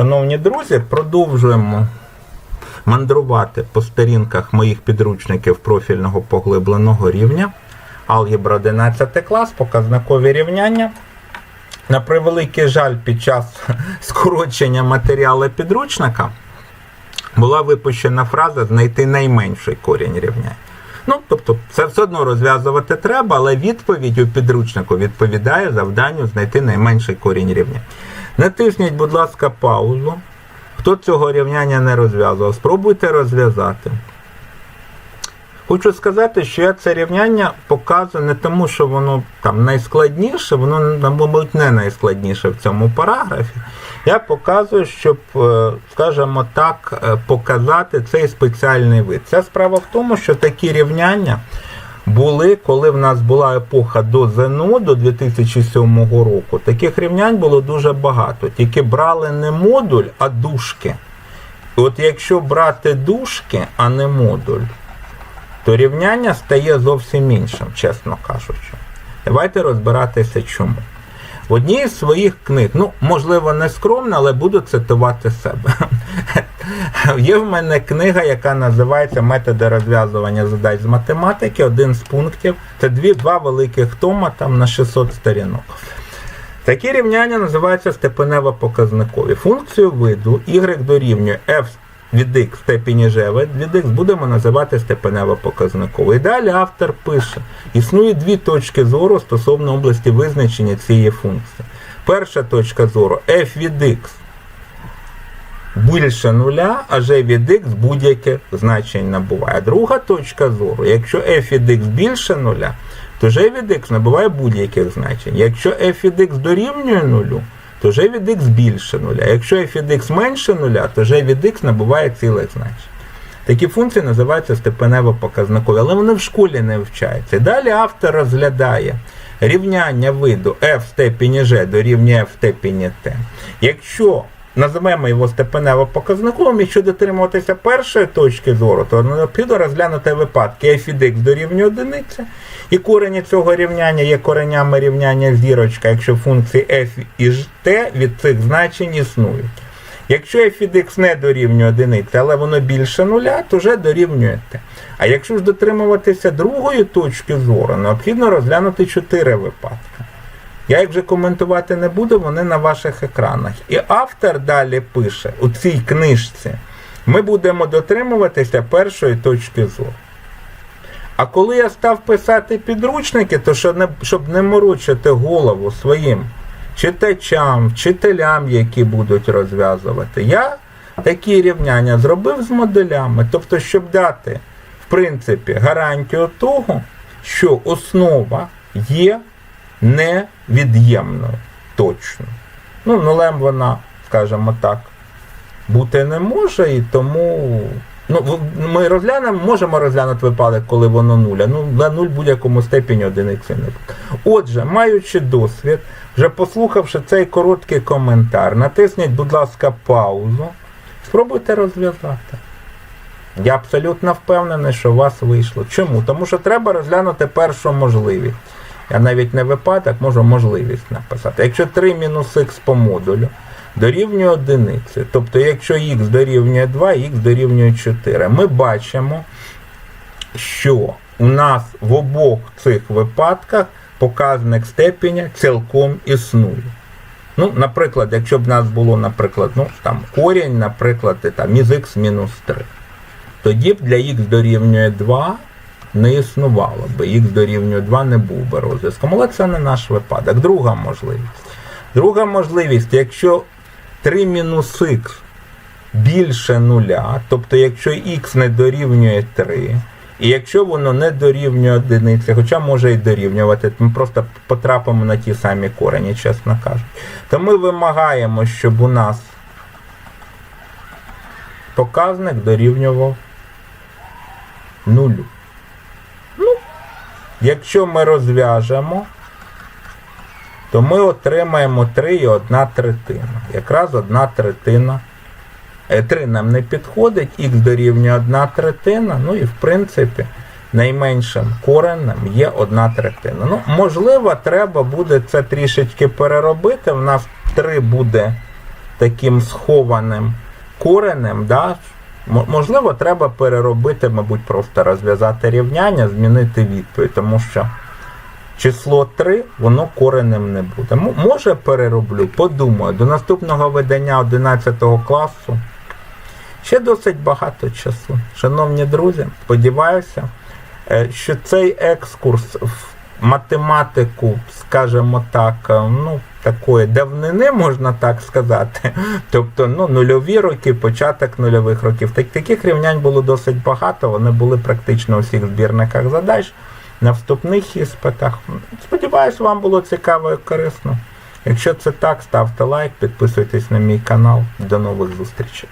Шановні друзі, продовжуємо мандрувати по сторінках моїх підручників профільного поглибленого рівня. Алгебра 11 клас, показникові рівняння. На превеликий жаль, під час скорочення матеріалу підручника була випущена фраза знайти найменший корінь рівняння. Ну, тобто, це все одно розв'язувати треба, але відповідь у підручнику відповідає завданню знайти найменший корінь рівня. Натисніть, будь ласка, паузу. Хто цього рівняння не розв'язував, спробуйте розв'язати. Хочу сказати, що я це рівняння показую не тому, що воно там найскладніше, воно, мабуть, не найскладніше в цьому параграфі. Я показую, щоб, е, скажімо так, е, показати цей спеціальний вид. Ця справа в тому, що такі рівняння були, коли в нас була епоха до ЗНО до 2007 року. Таких рівнянь було дуже багато. Тільки брали не модуль, а дужки. От якщо брати дужки, а не модуль, то рівняння стає зовсім іншим, чесно кажучи. Давайте розбиратися чому. В одній з своїх книг, ну, можливо, не скромно, але буду цитувати себе. Є в мене книга, яка називається Методи розв'язування задач з математики. Один з пунктів. Це дві, два великих тома там на 600 сторінок. Такі рівняння називаються степенево-показникові. Функцію виду y дорівнює f від x степені g від x будемо називати степенево-показниковою. І далі автор пише: існує дві точки зору стосовно області визначення цієї функції. Перша точка зору f від x більше нуля, а g від x будь-яке значення набуває. Друга точка зору, якщо f від x більше нуля, то g від x набуває будь-яких значень. Якщо f від x дорівнює нулю, то g від x більше нуля. Якщо f від x менше нуля, то g від x набуває цілих значень. Такі функції називаються степенево-показникові, але вони в школі не вчаються. Далі автор розглядає рівняння виду f в степені g дорівнює f в степені t. Якщо називаємо його степенево-показниковим, якщо дотримуватися першої точки зору, то необхідно розглянути випадки x дорівнює одиниці, і корені цього рівняння є коренями рівняння зірочка, якщо функції f і t від цих значень існують. Якщо f не дорівнює одиниці, але воно більше нуля, то вже дорівнює t. А якщо ж дотримуватися другої точки зору, необхідно розглянути чотири випадки. Я їх вже коментувати не буду, вони на ваших екранах. І автор далі пише у цій книжці: ми будемо дотримуватися першої точки зору. А коли я став писати підручники, то щоб не, щоб не морочити голову своїм читачам, вчителям, які будуть розв'язувати, я такі рівняння зробив з моделями. Тобто, щоб дати, в принципі, гарантію того, що основа є невід'ємною точно. Ну, нулем вона, скажімо так, бути не може, і тому. Ну, ми розглянемо, можемо розглянути випадок, коли воно нуля. Ну, на нуль в будь-якому степені одиниці не буде. Отже, маючи досвід, вже послухавши цей короткий коментар, натисніть, будь ласка, паузу. Спробуйте розв'язати. Я абсолютно впевнений, що у вас вийшло. Чому? Тому що треба розглянути першу можливість. Я навіть не випадок, можу можливість написати. Якщо 3 мінус х по модулю дорівнює одиниці, тобто якщо х дорівнює 2, х дорівнює 4, ми бачимо, що у нас в обох цих випадках показник степеня цілком існує. Ну, наприклад, якщо б в нас було, наприклад, ну, там, корінь, наприклад, і там, із х мінус 3, тоді б для х дорівнює 2 не існувало би. Х дорівнює 2 не був би розв'язком. Але це не наш випадок. Друга можливість. Друга можливість, якщо 3 мінус х більше нуля, тобто якщо х не дорівнює 3, і якщо воно не дорівнює одиниці, хоча може і дорівнювати, ми просто потрапимо на ті самі корені, чесно кажучи, то ми вимагаємо, щоб у нас показник дорівнював нулю. Якщо ми розв'яжемо, то ми отримаємо 3 і 1 третина. Якраз 1 третина. 3 нам не підходить, х дорівнює 1 третина, ну і в принципі найменшим коренем є 1 третина. Ну, можливо, треба буде це трішечки переробити. В нас 3 буде таким схованим коренем, да, можливо, треба переробити, мабуть, просто розв'язати рівняння, змінити відповідь, тому що число 3, воно коренем не буде. Може перероблю, подумаю. До наступного видання 11 класу ще досить багато часу. Шановні друзі, сподіваюся, е, що цей екскурс в математику, скажімо так, е, ну, такої давнини, можна так сказати. Тобто ну, нульові роки, початок нульових років. Так, таких рівнянь було досить багато, вони були практично у всіх збірниках задач, на вступних іспитах. Сподіваюсь, вам було цікаво і корисно. Якщо це так, ставте лайк, підписуйтесь на мій канал. До нових зустрічей.